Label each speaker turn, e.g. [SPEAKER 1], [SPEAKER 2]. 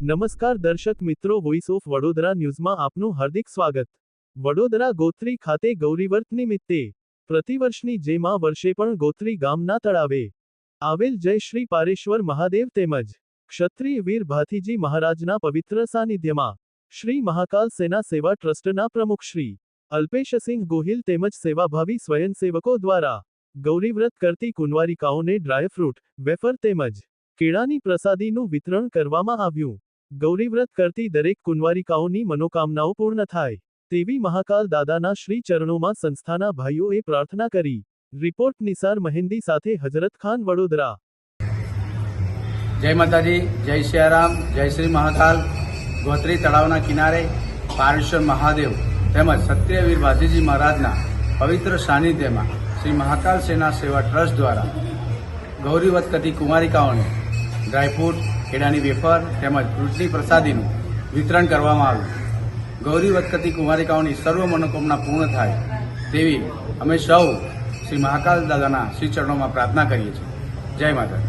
[SPEAKER 1] નમસ્કાર દર્શક મિત્રો વોઇસ ઓફ વડોદરા ન્યૂઝમાં આપનું હાર્દિક સ્વાગત. વડોદરા ગોત્રી ખાતે ગૌરીવ્રત નિમિત્તે, પ્રતિવર્ષની જેમ વર્ષે પણ ગોત્રી ગામના તળાવે, આવેલ જય શ્રી પારેશ્વર મહાદેવ તેમજ ક્ષત્રિય વીર ભાથીજી મહારાજના પવિત્ર સાનિધ્યમાં, શ્રી મહાકાલ સેના સેવા ટ્રસ્ટના પ્રમુખ શ્રી અલ્પેશસિંહ ગોહિલ તેમજ સેવાભાવી સ્વયંસેવકો દ્વારા, ગૌરીવ્રત કરતી કુંવારિકાઓને ડ્રાયફ્રૂટ, વેફર તેમજ કેળાની પ્રસાદીનું વિતરણ કરવામાં આવ્યું. ગૌરીવ્રત કરતી દરેક કુંવારિકાઓની મનોકામનાઓ પૂર્ણ થાય. તેવી મહાકાલ દાદાના શ્રી ચરણોમાં સંસ્થાના ભાઈઓએ પ્રાર્થના કરી. રિપોર્ટ નિસાર મહેંદી સાથે હજરત ખાન વડોદરા.
[SPEAKER 2] જય માતાજી, જય સિયારામ, જય શ્રી મહાકાલ. ગોત્રી તળાવના કિનારે પારેશ્વર મહાદેવ તેમજ સત્યવીર ભાતીજી મહારાજના પવિત્ર સાનિધ્યમાં શ્રી મહાકાલ સેના સેવા ટ્રસ્ટ દ્વારા ગૌરીવત કરતી કુમારિકાઓને ડ્રાયફ્રૂટ કેળાની વેફર તેમજ ફ્રૂટની પ્રસાદીનું વિતરણ કરવામાં આવ્યું. ગૌરી વખતથી કુમારિકાઓની સર્વ મનોકામના પૂર્ણ થાય તેવી અમે સૌ શ્રી મહાકાલ દાદાના શ્રી ચરણોમાં પ્રાર્થના કરીએ છીએ. જય માતા